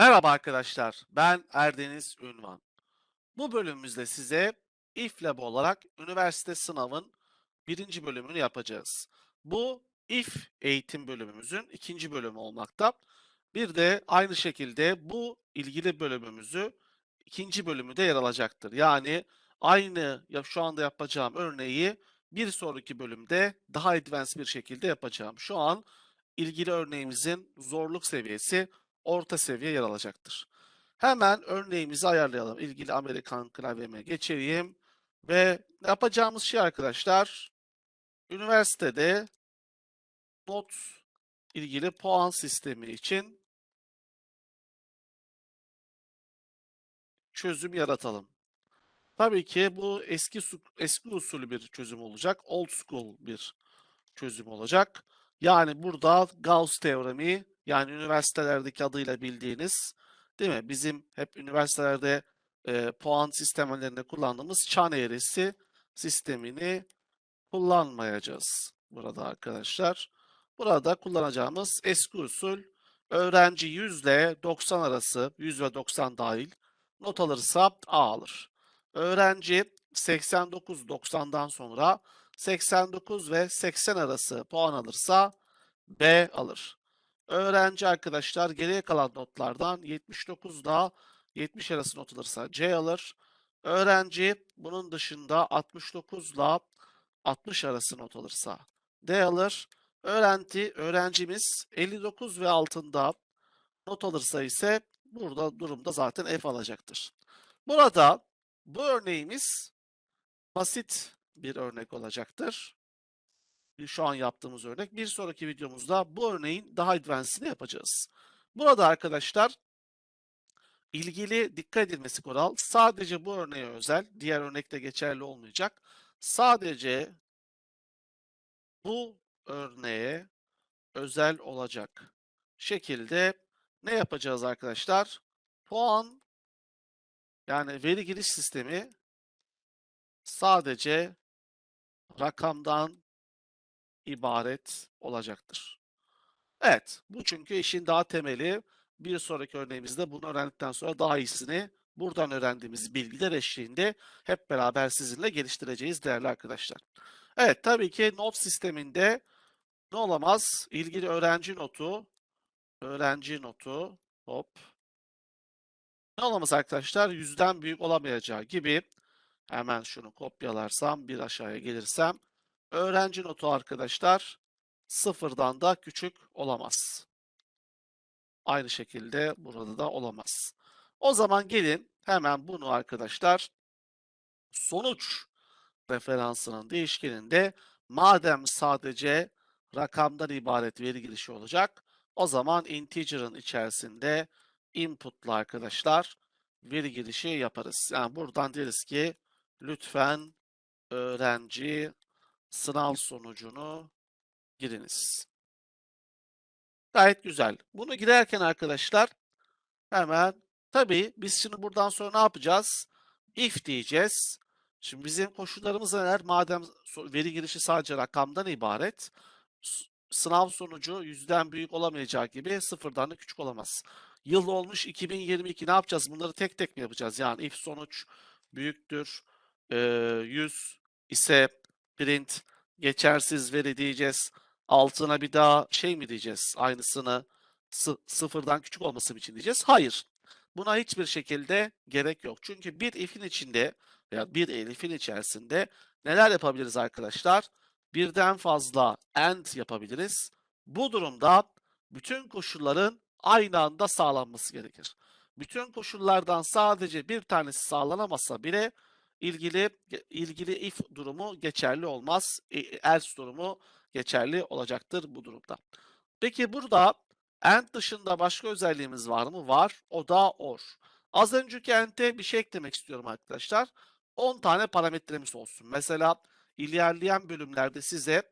Merhaba arkadaşlar, ben Erdeniz Ünvan. Bu bölümümüzde size İFLAB olarak üniversite sınavın birinci bölümünü yapacağız. Bu İF eğitim bölümümüzün ikinci bölümü olmakta. Bir de aynı şekilde bu ilgili bölümümüzü ikinci bölümü de yer alacaktır. Yani aynı ya şu anda yapacağım örneği bir sonraki bölümde daha advanced bir şekilde yapacağım. Şu an ilgili örneğimizin zorluk seviyesi orta seviye yer alacaktır. Hemen örneğimizi ayarlayalım. İlgili Amerikan klavyeme geçeyim. Ve yapacağımız şey arkadaşlar, üniversitede not ilgili puan sistemi için çözüm yaratalım. Tabii ki bu eski eski usulü bir çözüm olacak. Old school bir çözüm olacak. Yani burada Gauss teoremi yani üniversitelerdeki adıyla bildiğiniz değil mi? Bizim hep üniversitelerde e, puan sistemlerinde kullandığımız çan eğrisi sistemini kullanmayacağız burada arkadaşlar. Burada kullanacağımız eski usul öğrenci 100 ile 90 arası 100 ve 90 dahil not alırsa A alır. Öğrenci 89-90'dan sonra 89 ve 80 arası puan alırsa B alır. Öğrenci arkadaşlar geriye kalan notlardan 79 daha 70 arası not alırsa C alır. Öğrenci bunun dışında 69 ile 60 arası not alırsa D alır. Öğrenci, öğrencimiz 59 ve altında not alırsa ise burada durumda zaten F alacaktır. Burada bu örneğimiz basit bir örnek olacaktır. Şu an yaptığımız örnek. Bir sonraki videomuzda bu örneğin daha advanced'ini yapacağız. Burada arkadaşlar ilgili dikkat edilmesi kural sadece bu örneğe özel, diğer örnekte geçerli olmayacak. Sadece bu örneğe özel olacak şekilde ne yapacağız arkadaşlar? Puan yani veri giriş sistemi sadece rakamdan ibaret olacaktır. Evet, bu çünkü işin daha temeli. Bir sonraki örneğimizde bunu öğrendikten sonra daha iyisini buradan öğrendiğimiz bilgiler eşliğinde hep beraber sizinle geliştireceğiz değerli arkadaşlar. Evet, tabii ki not sisteminde ne olamaz? İlgili öğrenci notu, öğrenci notu, hop. Ne olamaz arkadaşlar? Yüzden büyük olamayacağı gibi hemen şunu kopyalarsam bir aşağıya gelirsem öğrenci notu arkadaşlar sıfırdan da küçük olamaz. Aynı şekilde burada da olamaz. O zaman gelin hemen bunu arkadaşlar sonuç referansının değişkeninde madem sadece rakamdan ibaret veri girişi olacak o zaman integer'ın içerisinde input'la arkadaşlar veri girişi yaparız. Yani buradan deriz ki lütfen öğrenci sınav sonucunu giriniz. Gayet güzel. Bunu girerken arkadaşlar hemen tabii biz şimdi buradan sonra ne yapacağız? If diyeceğiz. Şimdi bizim koşullarımız neler? Madem veri girişi sadece rakamdan ibaret, sınav sonucu yüzden büyük olamayacağı gibi sıfırdan da küçük olamaz. Yıl olmuş 2022 ne yapacağız? Bunları tek tek mi yapacağız? Yani if sonuç büyüktür, eee, 100 ise print geçersiz veri diyeceğiz. Altına bir daha şey mi diyeceğiz? Aynısını sı- sıfırdan küçük olması için diyeceğiz. Hayır. Buna hiçbir şekilde gerek yok. Çünkü bir if'in içinde veya bir elif'in içerisinde neler yapabiliriz arkadaşlar? Birden fazla and yapabiliriz. Bu durumda bütün koşulların aynı anda sağlanması gerekir. Bütün koşullardan sadece bir tanesi sağlanamasa bile ilgili ilgili if durumu geçerli olmaz. E, Else durumu geçerli olacaktır bu durumda. Peki burada and dışında başka özelliğimiz var mı? Var. O da or. Az önceki and'e bir şey eklemek istiyorum arkadaşlar. 10 tane parametremiz olsun. Mesela ilerleyen bölümlerde size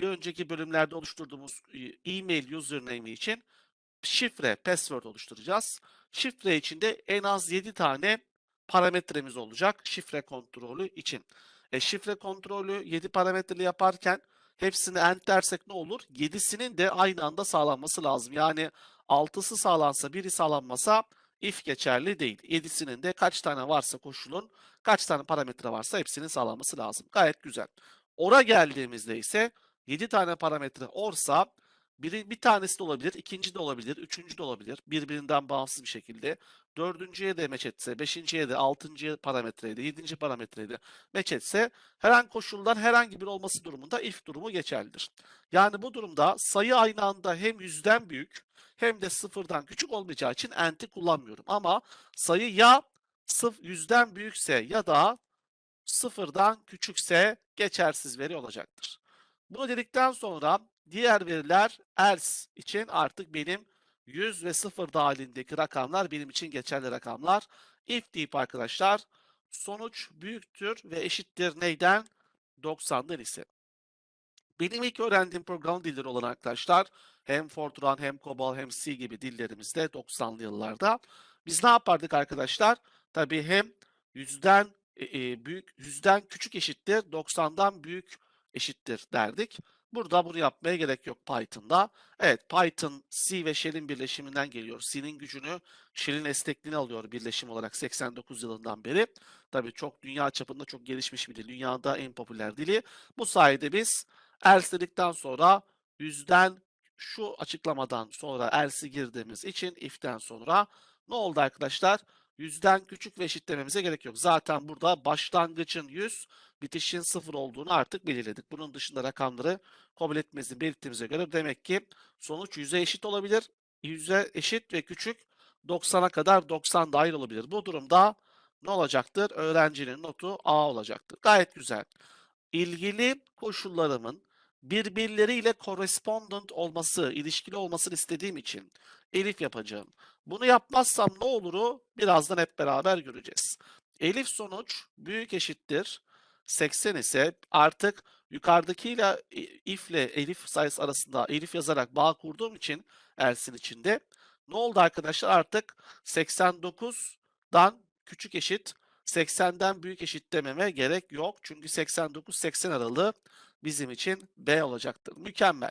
bir önceki bölümlerde oluşturduğumuz e, e-mail username için şifre, password oluşturacağız. Şifre içinde en az 7 tane parametremiz olacak şifre kontrolü için. E, şifre kontrolü 7 parametreli yaparken hepsini end dersek ne olur? 7'sinin de aynı anda sağlanması lazım. Yani 6'sı sağlansa biri sağlanmasa if geçerli değil. 7'sinin de kaç tane varsa koşulun kaç tane parametre varsa hepsinin sağlanması lazım. Gayet güzel. Or'a geldiğimizde ise 7 tane parametre orsa biri, bir tanesi de olabilir, ikinci de olabilir, üçüncü de olabilir. Birbirinden bağımsız bir şekilde. Dördüncüye de meç etse, beşinciye de, altıncı parametreye de, yedinci parametreye de meç etse herhangi koşuldan herhangi bir olması durumunda if durumu geçerlidir. Yani bu durumda sayı aynı anda hem yüzden büyük hem de sıfırdan küçük olmayacağı için enti kullanmıyorum. Ama sayı ya sıf yüzden büyükse ya da sıfırdan küçükse geçersiz veri olacaktır. Bunu dedikten sonra diğer veriler else için artık benim 100 ve 0 dahilindeki rakamlar benim için geçerli rakamlar. If deyip arkadaşlar sonuç büyüktür ve eşittir neyden? 90'dan ise. Benim ilk öğrendiğim program dilleri olan arkadaşlar hem Fortran hem COBOL hem C gibi dillerimizde 90'lı yıllarda biz ne yapardık arkadaşlar? Tabii hem yüzden e, e, büyük yüzden küçük eşittir 90'dan büyük eşittir derdik. Burada bunu yapmaya gerek yok Python'da. Evet Python C ve Shell'in birleşiminden geliyor. C'nin gücünü Shell'in esnekliğini alıyor birleşim olarak 89 yılından beri. Tabii çok dünya çapında çok gelişmiş bir dil. Dünyada en popüler dili. Bu sayede biz else dedikten sonra yüzden şu açıklamadan sonra else'i girdiğimiz için if'ten sonra ne oldu arkadaşlar? Yüzden küçük ve eşit dememize gerek yok. Zaten burada başlangıcın 100, bitişin 0 olduğunu artık belirledik. Bunun dışında rakamları kabul etmemizi belirttiğimize göre demek ki sonuç 100'e eşit olabilir. 100'e eşit ve küçük 90'a kadar 90 dahil olabilir. Bu durumda ne olacaktır? Öğrencinin notu A olacaktır. Gayet güzel. İlgili koşullarımın birbirleriyle correspondent olması, ilişkili olmasını istediğim için elif yapacağım. Bunu yapmazsam ne oluru birazdan hep beraber göreceğiz. Elif sonuç büyük eşittir 80 ise artık yukarıdakiyle if ile elif sayısı arasında elif yazarak bağ kurduğum için else'in içinde ne oldu arkadaşlar? Artık 89'dan küçük eşit 80'den büyük eşit dememe gerek yok. Çünkü 89-80 aralığı bizim için B olacaktır. Mükemmel.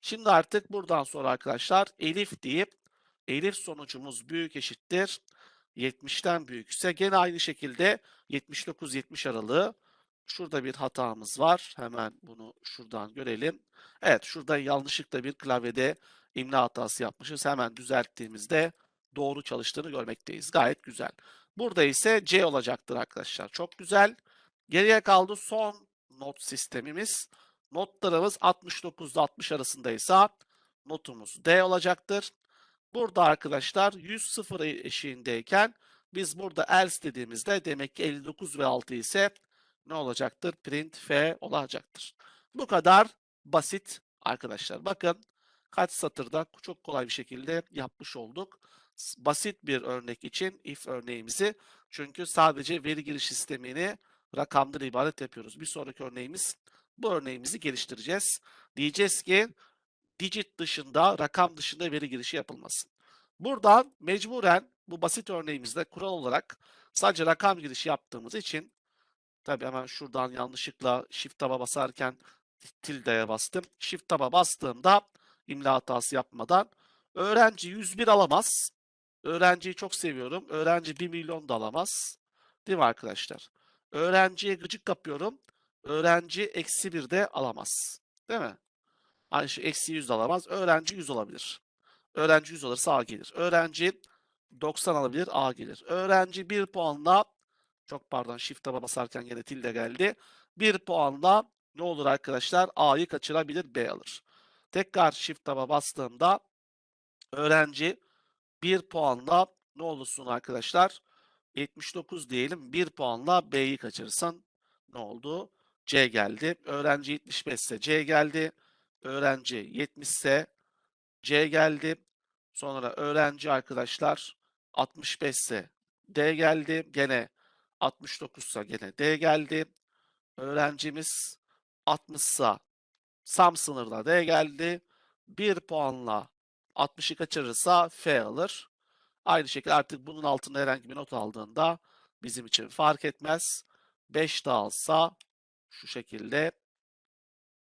Şimdi artık buradan sonra arkadaşlar elif deyip elif sonucumuz büyük eşittir. 70'ten büyükse gene aynı şekilde 79-70 aralığı. Şurada bir hatamız var. Hemen bunu şuradan görelim. Evet şurada yanlışlıkla bir klavyede imla hatası yapmışız. Hemen düzelttiğimizde doğru çalıştığını görmekteyiz. Gayet güzel. Burada ise C olacaktır arkadaşlar. Çok güzel. Geriye kaldı son not sistemimiz. Notlarımız 69 ile 60 arasındaysa notumuz D olacaktır. Burada arkadaşlar 100 sıfır eşiğindeyken biz burada else dediğimizde demek ki 59 ve 6 ise ne olacaktır? Print F olacaktır. Bu kadar basit arkadaşlar. Bakın kaç satırda çok kolay bir şekilde yapmış olduk. Basit bir örnek için if örneğimizi çünkü sadece veri giriş sistemini rakamdan ibaret yapıyoruz. Bir sonraki örneğimiz bu örneğimizi geliştireceğiz. Diyeceğiz ki digit dışında, rakam dışında veri girişi yapılmasın. Buradan mecburen bu basit örneğimizde kural olarak sadece rakam girişi yaptığımız için tabi hemen şuradan yanlışlıkla shift tab'a basarken tilde'ye bastım. Shift tab'a bastığımda imla hatası yapmadan öğrenci 101 alamaz. Öğrenciyi çok seviyorum. Öğrenci 1 milyon da alamaz. Değil mi arkadaşlar? Öğrenciye gıcık kapıyorum. Öğrenci eksi 1 de alamaz. Değil mi? Aynı şey eksi 100 de alamaz. Öğrenci 100 olabilir. Öğrenci 100 alırsa A gelir. Öğrenci 90 alabilir A gelir. Öğrenci 1 puanla çok pardon shift tab'a basarken yine tilde geldi. 1 puanla ne olur arkadaşlar? A'yı kaçırabilir B alır. Tekrar shift tab'a bastığımda öğrenci 1 puanla ne olursun arkadaşlar? 79 diyelim. 1 puanla B'yi kaçırırsan ne oldu? C geldi. Öğrenci 75 ise C geldi. Öğrenci 70 ise C geldi. Sonra öğrenci arkadaşlar 65 ise D geldi. Gene 69 ise gene D geldi. Öğrencimiz 60 ise Sam sınırda D geldi. 1 puanla 60'ı kaçırırsa F alır. Aynı şekilde artık bunun altında herhangi bir not aldığında bizim için fark etmez. 5 de alsa şu şekilde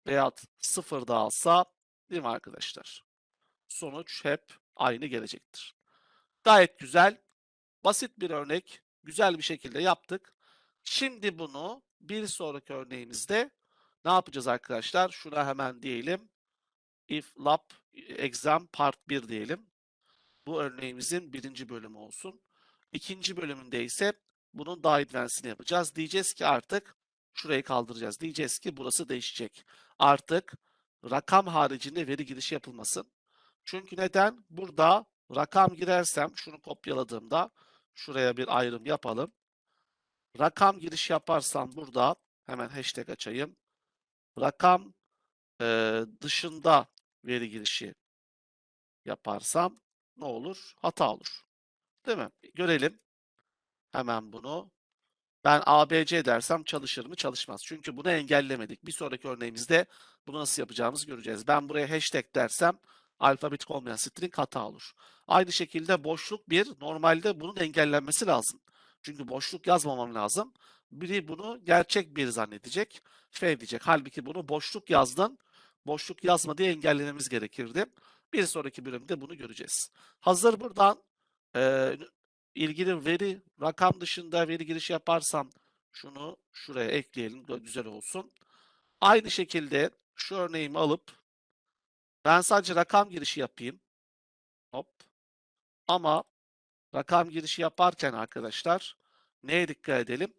veya 0 da alsa değil mi arkadaşlar? Sonuç hep aynı gelecektir. Gayet güzel, basit bir örnek, güzel bir şekilde yaptık. Şimdi bunu bir sonraki örneğimizde ne yapacağız arkadaşlar? Şuna hemen diyelim. If lab exam part 1 diyelim. Bu örneğimizin birinci bölümü olsun. İkinci bölümünde ise bunun daha advance'ini yapacağız. Diyeceğiz ki artık şurayı kaldıracağız. Diyeceğiz ki burası değişecek. Artık rakam haricinde veri girişi yapılmasın. Çünkü neden? Burada rakam girersem şunu kopyaladığımda şuraya bir ayrım yapalım. Rakam giriş yaparsam burada hemen hashtag açayım. Rakam e, dışında veri girişi yaparsam ne olur? Hata olur. Değil mi? Görelim. Hemen bunu. Ben ABC dersem çalışır mı? Çalışmaz. Çünkü bunu engellemedik. Bir sonraki örneğimizde bunu nasıl yapacağımızı göreceğiz. Ben buraya hashtag dersem alfabetik olmayan string hata olur. Aynı şekilde boşluk bir. Normalde bunun engellenmesi lazım. Çünkü boşluk yazmamam lazım. Biri bunu gerçek bir zannedecek. F diyecek. Halbuki bunu boşluk yazdın. Boşluk yazma diye engellememiz gerekirdi. Bir sonraki bölümde bunu göreceğiz. Hazır buradan e, ilgili veri, rakam dışında veri girişi yaparsam şunu şuraya ekleyelim. Güzel olsun. Aynı şekilde şu örneğimi alıp ben sadece rakam girişi yapayım. Hop. Ama rakam girişi yaparken arkadaşlar neye dikkat edelim?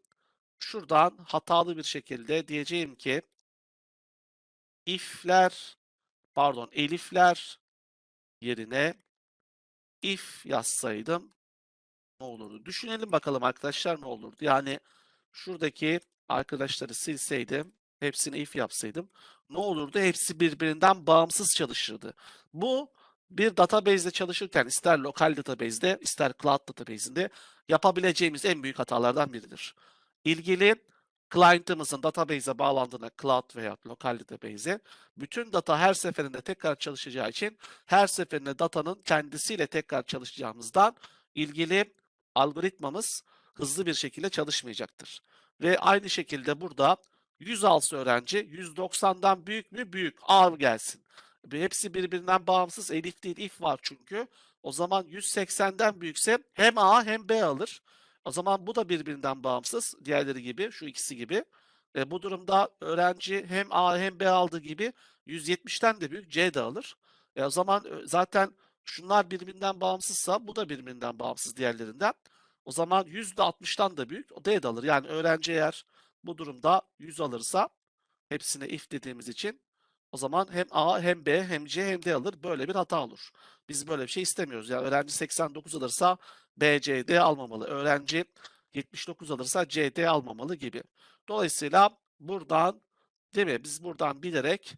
Şuradan hatalı bir şekilde diyeceğim ki if'ler pardon elifler yerine if yazsaydım ne olurdu? Düşünelim bakalım arkadaşlar ne olurdu? Yani şuradaki arkadaşları silseydim, hepsini if yapsaydım ne olurdu? Hepsi birbirinden bağımsız çalışırdı. Bu bir database'de çalışırken ister lokal database'de ister cloud database'inde yapabileceğimiz en büyük hatalardan biridir. İlgili client'ımızın database'e bağlandığına cloud veya lokal database'e bütün data her seferinde tekrar çalışacağı için her seferinde datanın kendisiyle tekrar çalışacağımızdan ilgili algoritmamız hızlı bir şekilde çalışmayacaktır. Ve aynı şekilde burada 100 alsa öğrenci 190'dan büyük mü? Büyük. A gelsin. Hepsi birbirinden bağımsız. Elif değil if var çünkü. O zaman 180'den büyükse hem A hem B alır. O zaman bu da birbirinden bağımsız. Diğerleri gibi, şu ikisi gibi. E, bu durumda öğrenci hem A hem B aldığı gibi 170'ten de büyük C de alır. E, o zaman e, zaten şunlar birbirinden bağımsızsa bu da birbirinden bağımsız diğerlerinden. O zaman %60'tan da büyük D de alır. Yani öğrenci eğer bu durumda 100 alırsa hepsine if dediğimiz için o zaman hem A hem B hem C hem D alır. Böyle bir hata olur. Biz böyle bir şey istemiyoruz. Yani öğrenci 89 alırsa B, C, D almamalı. Öğrenci 79 alırsa C, D almamalı gibi. Dolayısıyla buradan değil mi? Biz buradan bilerek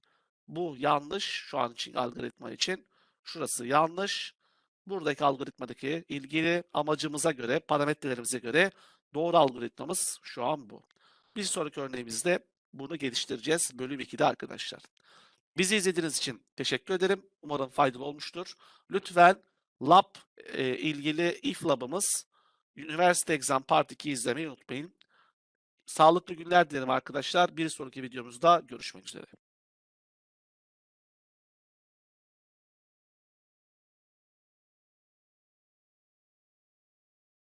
bu yanlış şu an için algoritma için şurası yanlış. Buradaki algoritmadaki ilgili amacımıza göre, parametrelerimize göre doğru algoritmamız şu an bu. Bir sonraki örneğimizde bunu geliştireceğiz. Bölüm 2'de arkadaşlar. Bizi izlediğiniz için teşekkür ederim. Umarım faydalı olmuştur. Lütfen lab e, ilgili if lab'ımız Üniversite Exam Part 2 izlemeyi unutmayın. Sağlıklı günler dilerim arkadaşlar. Bir sonraki videomuzda görüşmek üzere.